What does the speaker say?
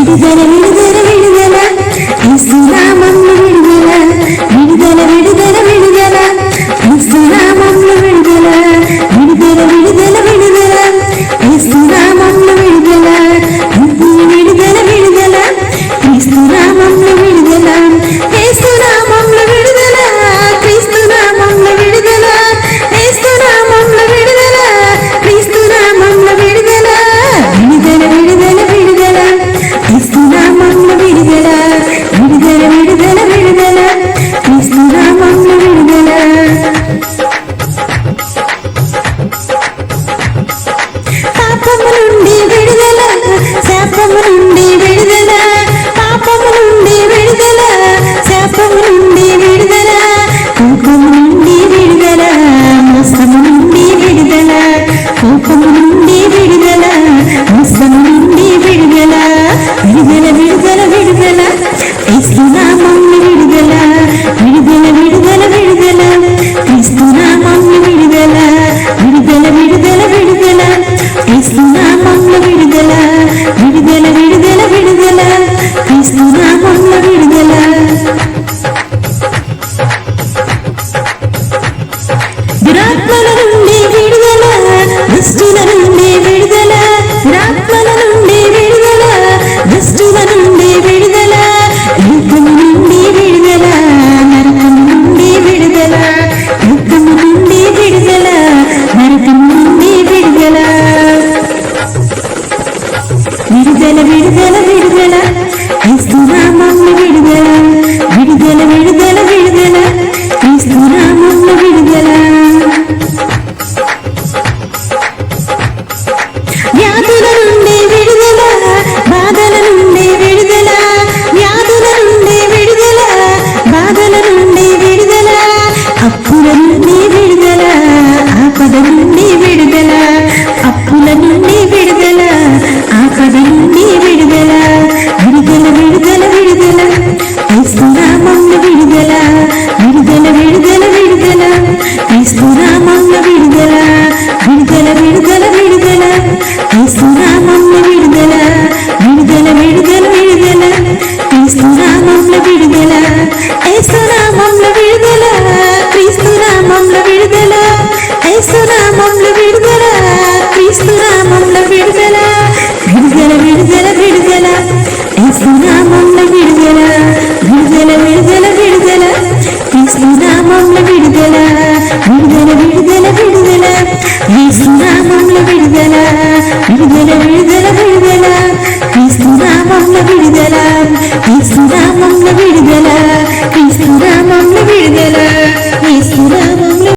I'm gonna be there, నుండి విడుదల మోసం నుండి విడుదల విడుదల విడుదల విడుదల. క్రీస్తునామం విడుదల విడుదల విడుదల విడుదల. క్రీస్తునామం విడుదల విడుదల విడుదల విడుదల. క్రీస్తునామం విడుదల విడుదల విడుదల విడుదల. క్రీస్తునామం విడుదల. విడుదల విడుదల ఇస్తున్నామమ్మ క్రీస్తునామంలో విడుదల విడుదల విడుదల. విడుదల క్రీస్తునామంలో విడుదల ఏసునామంలో విడుదల క్రీస్తునామంలో విడుదల ఏసునామంలో విడుదల క్రీస్తునామంలో విడుదల విడుదల విడుదల. విడుదల ఏసునామ